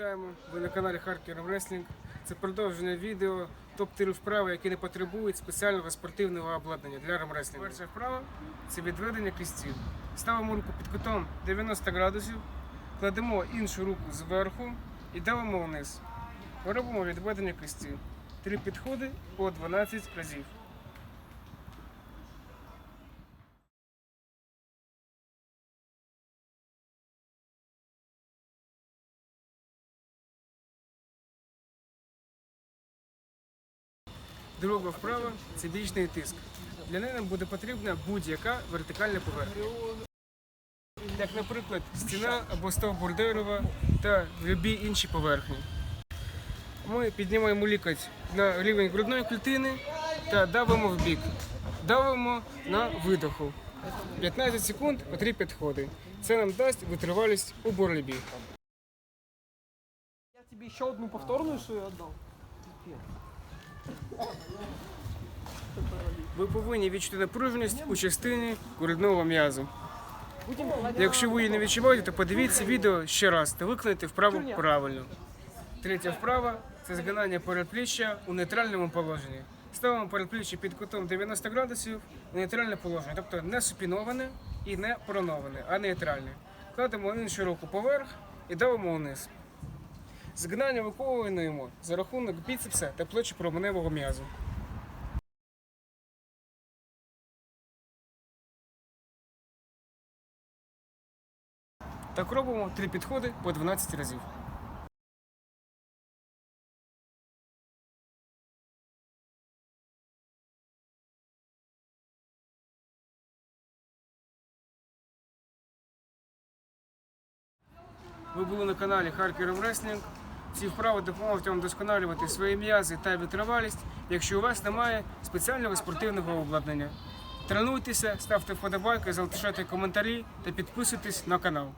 Вітаємо! Ви на каналі Харків Реслінг. Це продовження відео топ-3 вправи, які не потребують спеціального спортивного обладнання для ремреслінгу. Перша вправа це відведення кістів. Ставимо руку під кутом 90 градусів, кладемо іншу руку зверху і давимо вниз. Робимо відведення кістів. Три підходи по 12 разів. Друга вправа це бічний тиск. Для неї нам буде потрібна будь-яка вертикальна поверхня. Як, наприклад, стіна або стовбур дерева та любі інші поверхні. Ми піднімаємо лікоть на рівень грудної клітини та давимо в бік. Давимо на видоху. 15 секунд по 3 підходи. Це нам дасть витривалість у боротьбі. Я тебе еще одну повторную свою отдал. Ви повинні відчути напруженість у частині грудного м'язу. Якщо ви її не відчуваєте, то подивіться відео ще раз та виконайте вправу правильно. Третя вправа це згинання передпліччя у нейтральному положенні. Ставимо передпліччя під кутом 90 градусів у нейтральне положення, тобто не супіноване і не проноване, а нейтральне. Кладемо іншу руку поверх і давимо вниз. Згинання виконуємо за рахунок біцепса та плечі променевого м'язу. Так робимо три підходи по 12 разів. Ви були на каналі Харків Реслінг. Ці вправи допоможуть вам досконалювати свої м'язи та витривалість, якщо у вас немає спеціального спортивного обладнання. Тренуйтеся, ставте вподобайки, залишайте коментарі та підписуйтесь на канал.